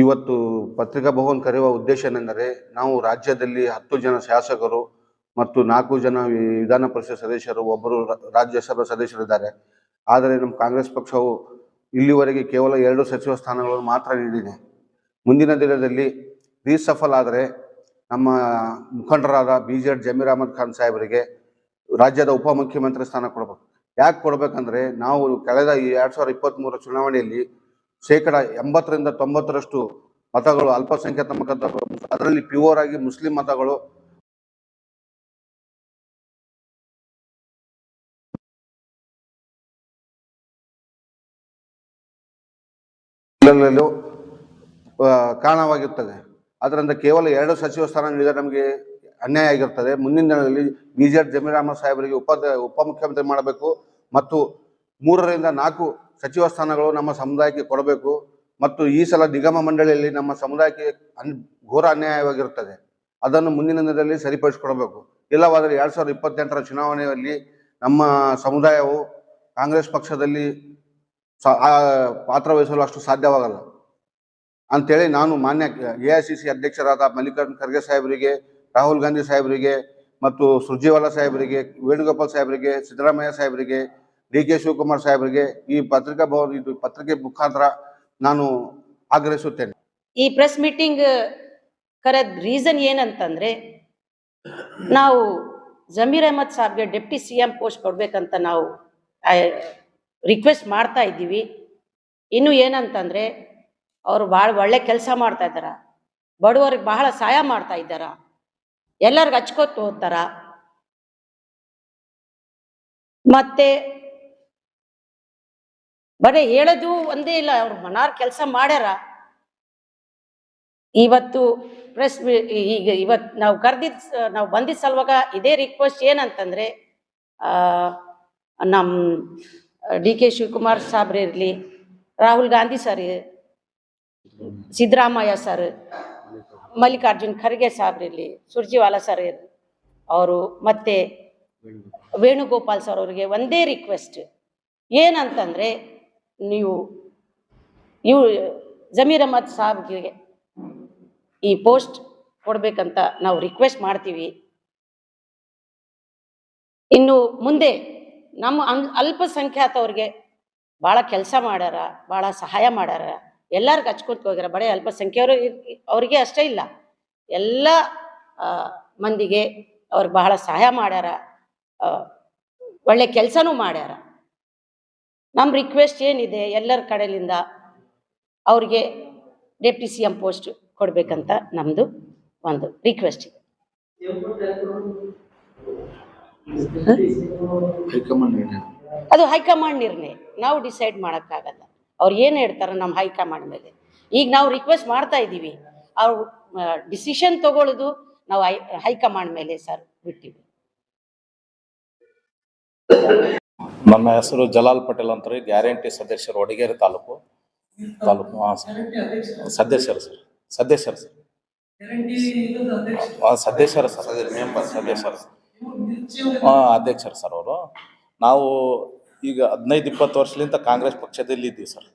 ಇವತ್ತು ಪತ್ರಿಕಾ ಭವನ್ ಕರೆಯುವ ಉದ್ದೇಶ ಏನೆಂದರೆ, ನಾವು ರಾಜ್ಯದಲ್ಲಿ ಹತ್ತು ಜನ ಶಾಸಕರು ಮತ್ತು ನಾಲ್ಕು ಜನ ವಿಧಾನ ಪರಿಷತ್ ಸದಸ್ಯರು, ಒಬ್ಬರು ರಾಜ್ಯಸಭಾ ಸದಸ್ಯರಿದ್ದಾರೆ. ಆದರೆ ನಮ್ಮ ಕಾಂಗ್ರೆಸ್ ಪಕ್ಷವು ಇಲ್ಲಿವರೆಗೆ ಕೇವಲ ಎರಡು ಸಚಿವ ಸ್ಥಾನಗಳನ್ನು ಮಾತ್ರ ನೀಡಿದೆ. ಮುಂದಿನ ದಿನದಲ್ಲಿ ರೀಸಫಲ್ ಆದರೆ ನಮ್ಮ ಮುಖಂಡರಾದ ಬಿ ಜೆಡ್ ಜಮೀರ್ ಅಹಮದ್ ಖಾನ್ ಸಾಹೇಬರಿಗೆ ರಾಜ್ಯದ ಉಪಮುಖ್ಯಮಂತ್ರಿ ಸ್ಥಾನ ಕೊಡಬೇಕು. ಯಾಕೆ ಕೊಡಬೇಕಂದ್ರೆ, ನಾವು ಕಳೆದ ಎರಡ್ ಸಾವಿರದ ಇಪ್ಪತ್ತ್ಮೂರು ಚುನಾವಣೆಯಲ್ಲಿ ಶೇಕಡ ಎಂಬತ್ತರಿಂದ ತೊಂಬತ್ತರಷ್ಟು ಮತಗಳು ಅಲ್ಪಸಂಖ್ಯಾತ ಮತಗಳು ಅದರಲ್ಲಿ ಪ್ಯೂರ್ ಆಗಿ ಮುಸ್ಲಿಂ ಮತಗಳು. ಕಾರಣವಾಗಿರ್ತದೆ. ಅದರಿಂದ ಕೇವಲ ಎರಡು ಸಚಿವ ಸ್ಥಾನ ನೀಡಿದರೆ ನಮಗೆ ಅನ್ಯಾಯ ಆಗಿರ್ತದೆ. ಮುಂದಿನ ದಿನದಲ್ಲಿ ಬಿ ಜಮೀರಾಮ ಜಮೀರ್ ಸಾಹೇಬರಿಗೆ ಉಪ ಉಪಮುಖ್ಯಮಂತ್ರಿ ಮಾಡಬೇಕು. ಮತ್ತು ಮೂರರಿಂದ ನಾಲ್ಕು ಸಚಿವ ಸ್ಥಾನಗಳು ನಮ್ಮ ಸಮುದಾಯಕ್ಕೆ ಕೊಡಬೇಕು ಮತ್ತು ಈ ಸಲ ನಿಗಮ ಮಂಡಳಿಯಲ್ಲಿ ನಮ್ಮ ಸಮುದಾಯಕ್ಕೆ ಅನ್, ಘೋರ ಅನ್ಯಾಯವಾಗಿರುತ್ತದೆ. ಅದನ್ನು ಮುಂದಿನ ದಿನದಲ್ಲಿ ಸರಿಪಡಿಸಿಕೊಡಬೇಕು. ಇಲ್ಲವಾದರೆ ಎರಡು ಸಾವಿರದ ಇಪ್ಪತ್ತೆಂಟರ ಚುನಾವಣೆಯಲ್ಲಿ ನಮ್ಮ ಸಮುದಾಯವು ಕಾಂಗ್ರೆಸ್ ಪಕ್ಷದಲ್ಲಿ ಪಾತ್ರ ವಹಿಸಲು ಅಷ್ಟು ಸಾಧ್ಯವಾಗಲ್ಲ. ಅಂತೇಳಿ ನಾನು ಮಾನ್ಯ ಎ ಐ ಸಿ ಸಿ ಅಧ್ಯಕ್ಷರಾದ ಮಲ್ಲಿಕಾರ್ಜುನ್ ಖರ್ಗೆ ಸಾಹೇಬರಿಗೆ, ರಾಹುಲ್ ಗಾಂಧಿ ಸಾಹೇಬರಿಗೆ ಮತ್ತು ಸುರ್ಜೇವಾಲಾ ಸಾಹೇಬರಿಗೆ, ವೇಣುಗೋಪಾಲ್ ಸಾಹೇಬರಿಗೆ, ಸಿದ್ದರಾಮಯ್ಯ ಸಾಹೇಬರಿಗೆ ಡಿ ಕೆ ಶಿವಕುಮಾರ್ ಸಾಹೇಬರಿಗೆ ಈ ಪತ್ರಿಕಾ ಭವನ ಇದು ಪತ್ರಿಕೆ ಮುಖಾಂತರ ನಾನು ಆಗ್ರಹಿಸುತ್ತೇನೆ. ಈ ಪ್ರೆಸ್ ಮೀಟಿಂಗ್ ಕರೆದ ರೀಸನ್ ಏನಂತಂದ್ರೆ, ನಾವು ಜಮೀರ್ ಅಹಮದ್ ಸಾಬ್ಗೆ ಡೆಪ್ಟಿ ಸಿ ಎಂ ಪೋಸ್ಟ್ ಕೊಡ್ಬೇಕಂತ ನಾವು ರಿಕ್ವೆಸ್ಟ್ ಮಾಡ್ತಾ ಇದ್ದೀವಿ. ಇನ್ನು ಏನಂತಂದ್ರೆ, ಅವರು ಭಾಳ ಒಳ್ಳೆ ಕೆಲಸ ಮಾಡ್ತಾ ಇದ್ದಾರ. ಬಡವರಿಗೆ ಬಹಳ ಸಹಾಯ ಮಾಡ್ತಾ ಇದ್ದಾರ. ಎಲ್ಲರಿಗೂ ಹಚ್ಕೋತ ಹೋಗ್ತಾರ. ಮತ್ತೆ ಬರೀ ಹೇಳೋದು ಒಂದೇ ಇಲ್ಲ, ಅವ್ರು ಮನಾರ್ ಕೆಲಸ ಮಾಡ್ಯಾರ. ಇವತ್ತು ಪ್ರೆಸ್ ಈಗ ಇವತ್ತು ನಾವು ಕರೆದಿದ್, ನಾವು ಬಂದಿದ್ದ ಸಲುವಾಗ ಇದೇ ರಿಕ್ವೆಸ್ಟ್ ಏನಂತಂದ್ರೆ ನಮ್ಮ ಡಿ ಕೆ ಶಿವಕುಮಾರ್ ಸಾಬ್ರು ಇರಲಿ, ರಾಹುಲ್ ಗಾಂಧಿ ಸರ್ ಸಿದ್ದರಾಮಯ್ಯ ಸರ್, ಮಲ್ಲಿಕಾರ್ಜುನ್ ಖರ್ಗೆ ಸಾಬ್ರು ಇರಲಿ, ಸುರ್ಜಿವಾಲಾ ಸರ್ ಅವರು ಮತ್ತೆ ವೇಣುಗೋಪಾಲ್ ಸರ್ ಅವರಿಗೆ ಒಂದೇ ರಿಕ್ವೆಸ್ಟ್ ಏನಂತಂದ್ರೆ ನೀವು ಇವು ಜಮೀರ್ ಅಹಮದ್ ಸಾಬ್ಗೆ ಈ ಪೋಸ್ಟ್ ಕೊಡಬೇಕಂತ ನಾವು ರಿಕ್ವೆಸ್ಟ್ ಮಾಡ್ತೀವಿ. ಇನ್ನು ಮುಂದೆ ನಮ್ಮ ಅನ್, ಅಲ್ಪಸಂಖ್ಯಾತವ್ರಿಗೆ ಭಾಳ ಕೆಲಸ ಮಾಡ್ಯಾರ ಭಾಳ ಸಹಾಯ ಮಾಡ್ಯಾರ ಎಲ್ಲರಿಗೂ ಹಚ್ಕೊತ ಹೋಗ್ಯಾರ. ಬರೀ ಅಲ್ಪಸಂಖ್ಯೆಯವರು ಅವ್ರಿಗೆ ಅಷ್ಟೇ ಇಲ್ಲ. ಎಲ್ಲ ಮಂದಿಗೆ ಅವ್ರಿಗೆ ಬಹಳ ಸಹಾಯ ಮಾಡ್ಯಾರ ಒಳ್ಳೆ ಕೆಲಸನೂ ಮಾಡ್ಯಾರ. ನಮ್ಮ ರಿಕ್ವೆಸ್ಟ್ ಏನಿದೆ ಎಲ್ಲರ ಕಡೆಯಿಂದ ಅವ್ರಿಗೆ ಡೆಪ್ಟಿ ಸಿ ಎಂ ಪೋಸ್ಟ್ ಕೊಡಬೇಕಂತ ನಮ್ಮದು ಒಂದು ರಿಕ್ವೆಸ್ಟ್ ಇದೆ. ಅದು ಹೈಕಮಾಂಡ್ ನಿರ್ಣಯ. ನಾವು ಡಿಸೈಡ್ ಮಾಡೋಕ್ಕಾಗಲ್ಲ. ಅವ್ರು ಏನು ಹೇಳ್ತಾರೆ ನಮ್ಮ ಹೈಕಮಾಂಡ್ ಮೇಲೆ. ಈಗ ನಾವು ರಿಕ್ವೆಸ್ಟ್ ಮಾಡ್ತಾ ಇದ್ದೀವಿ. ಅವ್ರು ಡಿಸಿಷನ್ ತಗೊಳ್ಳೋದು ನಾವು ಹೈ ಹೈಕಮಾಂಡ್ ಮೇಲೆ ಸರ್ ಬಿಟ್ಟಿವಿ. ನನ್ನ ಹೆಸರು ಜಲಾಲ್ ಪಟೇಲ್ ಅಂತ ರೀ, ಗ್ಯಾರಂಟಿ ಸದಸ್ಯರು ವಡಗೇರಿ ತಾಲೂಕು. ತಾಲೂಕು, ಹಾಂ, ಸರ್. ಸದಸ್ಯರು ಸರ್. ಸದಸ್ಯರು ಸರ್. ಸದಸ್ಯರು ಸರ್. ಸದಸ್ಯರು ಹಾಂ, ಅಧ್ಯಕ್ಷರು, ಸರ್, ಅವರು. ನಾವು ಈಗ ಹದಿನೈದು, ಇಪ್ಪತ್ತು ವರ್ಷಲಿಂದ ಕಾಂಗ್ರೆಸ್ ಪಕ್ಷದಲ್ಲಿ ಇದ್ದೀವಿ, ಸರ್.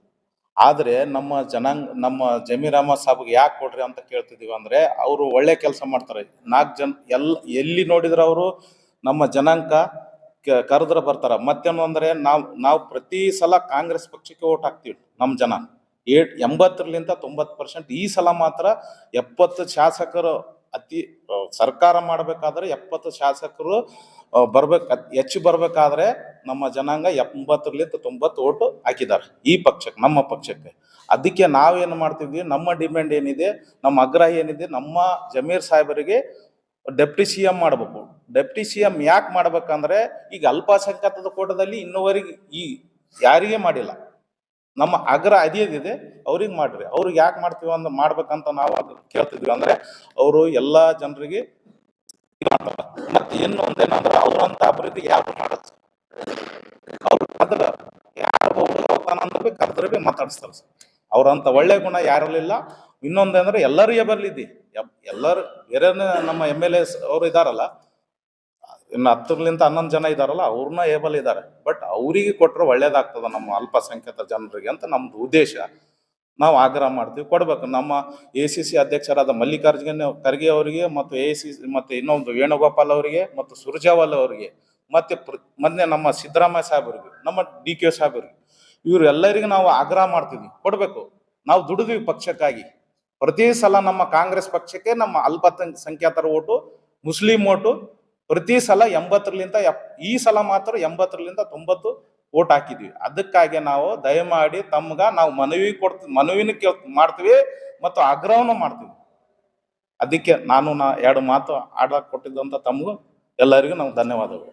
ಆದರೆ ನಮ್ಮ ಜನಾಂಗ, ನಮ್ಮ ಜಮೀರ್ ಅಹಮದ್ ಸಾಬ್ಗೆ ಯಾಕೆ ಕೊಡ್ರಿ ಅಂತ ಕೇಳ್ತಿದ್ದೀವಿ ಅಂದರೆ, ಅವರು ಒಳ್ಳೆ ಕೆಲಸ ಮಾಡ್ತಾರೆ. ನಾಲ್ಕು ಜನ, ಎಲ್, ಎಲ್ಲಿ ನೋಡಿದ್ರೆ ಅವರು ನಮ್ಮ ಜನಾಂಗ ಕರೆದ್ರೆ ಬರ್ತಾರ. ಮತ್ತೇನು ಅಂದ್ರೆ ನಾವು ನಾವು ಪ್ರತಿ ಸಲ ಕಾಂಗ್ರೆಸ್ ಪಕ್ಷಕ್ಕೆ ಓಟ್ ಹಾಕ್ತೀವಿ ನಮ್ಮ ಜನ. ಏಟ್ ಎಂಬತ್ತರಲಿಂದ ತೊಂಬತ್ತು ಪರ್ಸೆಂಟ್ ಈ ಸಲ ಮಾತ್ರ ಎಪ್ಪತ್ತು ಶಾಸಕರು ಅತಿ ಸರ್ಕಾರ ಮಾಡಬೇಕಾದ್ರೆ ಎಪ್ಪತ್ತು ಶಾಸಕರು ಬರ್ಬೇಕು ಹೆಚ್ಚು ಬರ್ಬೇಕಾದ್ರೆ ನಮ್ಮ ಜನಾಂಗ ಎಂಬತ್ತರಲಿಂದ ತೊಂಬತ್ತು ಓಟು ಹಾಕಿದ್ದಾರೆ ಈ ಪಕ್ಷಕ್ಕೆ, ನಮ್ಮ ಪಕ್ಷಕ್ಕೆ. ಅದಕ್ಕೆ ನಾವೇನು ಮಾಡ್ತಿದ್ವಿ? ನಮ್ಮ ಡಿಮ್ಯಾಂಡ್ ಏನಿದೆ? ನಮ್ಮ ಆಗ್ರಹ ಏನಿದೆ? ನಮ್ಮ ಜಮೀರ್ ಸಾಹೇಬರಿಗೆ ಡೆಪ್ಟಿ ಸಿ ಎಂ ಮಾಡಬೇಕು. ಡೆಪ್ಟಿ ಸಿ ಎಂ ಯಾಕೆ ಮಾಡ್ಬೇಕಂದ್ರೆ ಈಗ ಅಲ್ಪಸಂಖ್ಯಾತದ ಕೋಟದಲ್ಲಿ ಇನ್ನುವರೆಗೆ ಈ ಯಾರಿಗೆ ಮಾಡಿಲ್ಲ. ನಮ್ಮ ಅಗ್ರ ಅದಿಯದಿದೆ ಅವ್ರಿಗೆ ಮಾಡ್ರಿ. ಅವ್ರಿಗೆ ಯಾಕೆ ಮಾಡ್ತೀವಿ ಅಂತ ಮಾಡ್ಬೇಕಂತ ನಾವು ಅದು ಕೇಳ್ತಿದ್ವಿ. ಅಂದ್ರೆ ಅವರು ಎಲ್ಲಾ ಜನರಿಗೆ ಮತ್ತೆ ಇನ್ನು ಒಂದೇನಂದ್ರೆ ಅವ್ರಂತ ಅಭಿವೃದ್ಧಿ ಯಾರು ಮಾಡಲ್ಲ. ಅವ್ರು ಕದ್ರ ಯಾರು ಹೋಗ್ತಾನಂದ್ರೆ ಕರೆದ್ರೆ ಮಾತಾಡಿಸ್ತಾರೆ. ಅವ್ರಂತ ಒಳ್ಳೆ ಗುಣ ಯಾರಲ್ಲಿಲ್ಲ. ಇನ್ನೊಂದಂದ್ರೆ ಎಲ್ಲರೂ ಎಬರ್ಲಿದ್ದಿ ಎಲ್ಲರೂ ಬೇರೆ ನಮ್ಮ ಎಂ ಎಲ್ ಎಸ್ ಅವರು ಇದ್ದಾರಲ್ಲ ಇನ್ನು ಹತ್ತರಲಿಂತ ಹನ್ನೊಂದು ಜನ ಇದ್ದಾರಲ್ಲ ಅವ್ರನ್ನ ಏಬಲ್ ಇದ್ದಾರೆ. ಬಟ್ ಅವರಿಗೆ ಕೊಟ್ಟರೆ ಒಳ್ಳೇದಾಗ್ತದೆ ನಮ್ಮ ಅಲ್ಪಸಂಖ್ಯಾತ ಜನರಿಗೆ ಅಂತ ನಮ್ದು ಉದ್ದೇಶ. ನಾವು ಆಗ್ರಹ ಮಾಡ್ತೀವಿ, ಕೊಡಬೇಕು. ನಮ್ಮ ಎ ಸಿ ಸಿ ಅಧ್ಯಕ್ಷರಾದ ಮಲ್ಲಿಕಾರ್ಜುನ ಖರ್ಗೆ ಅವರಿಗೆ ಮತ್ತು ಎ ಸಿ ಮತ್ತು ಇನ್ನೊಂದು ವೇಣುಗೋಪಾಲ್ ಅವರಿಗೆ ಮತ್ತು ಸುರ್ಜಾವಾಲ್ ಅವರಿಗೆ, ಮತ್ತು ಪ್ರ, ಮೊನ್ನೆ ನಮ್ಮ ಸಿದ್ದರಾಮಯ್ಯ ಸಾಹೇಬರಿಗೆ ನಮ್ಮ ಡಿ ಕೆ ಸಾಹೇಬರಿಗೆ ಇವರು ಎಲ್ಲರಿಗೂ ನಾವು ಆಗ್ರಹ ಮಾಡ್ತೀವಿ. ಕೊಡಬೇಕು. ನಾವು ದುಡಿದ್ವಿ ಪಕ್ಷಕ್ಕಾಗಿ. ಪ್ರತಿ ಸಲ ನಮ್ಮ ಕಾಂಗ್ರೆಸ್ ಪಕ್ಷಕ್ಕೆ ನಮ್ಮ ಅಲ್ಪಸಂಖ್ಯಾತರ ಸಂಖ್ಯಾತರ ಓಟು, ಮುಸ್ಲಿಂ ಓಟು, ಪ್ರತಿ ಸಲ ಎಂಬತ್ತರಲಿಂದ ಈ ಸಲ ಮಾತ್ರ ಎಂಬತ್ತರಲಿಂದ ತೊಂಬತ್ತು ಓಟ್ ಹಾಕಿದ್ವಿ. ಅದಕ್ಕಾಗಿ ನಾವು ದಯಮಾಡಿ ತಮ್ಗ ನಾವು ಮನವಿ ಕೊಡ್ತೀವಿ ಮನವಿನ ಮಾಡ್ತೀವಿ ಮತ್ತು ಆಗ್ರಹವನ್ನು ಮಾಡ್ತೀವಿ. ಅದಕ್ಕೆ ನಾನು ನಾ ಎರಡು ಮಾತು ಆಡ ಕೊಟ್ಟಿದ್ದಂಥ ತಮಗೂ ಎಲ್ಲರಿಗೂ ನಾವು ಧನ್ಯವಾದಗಳು.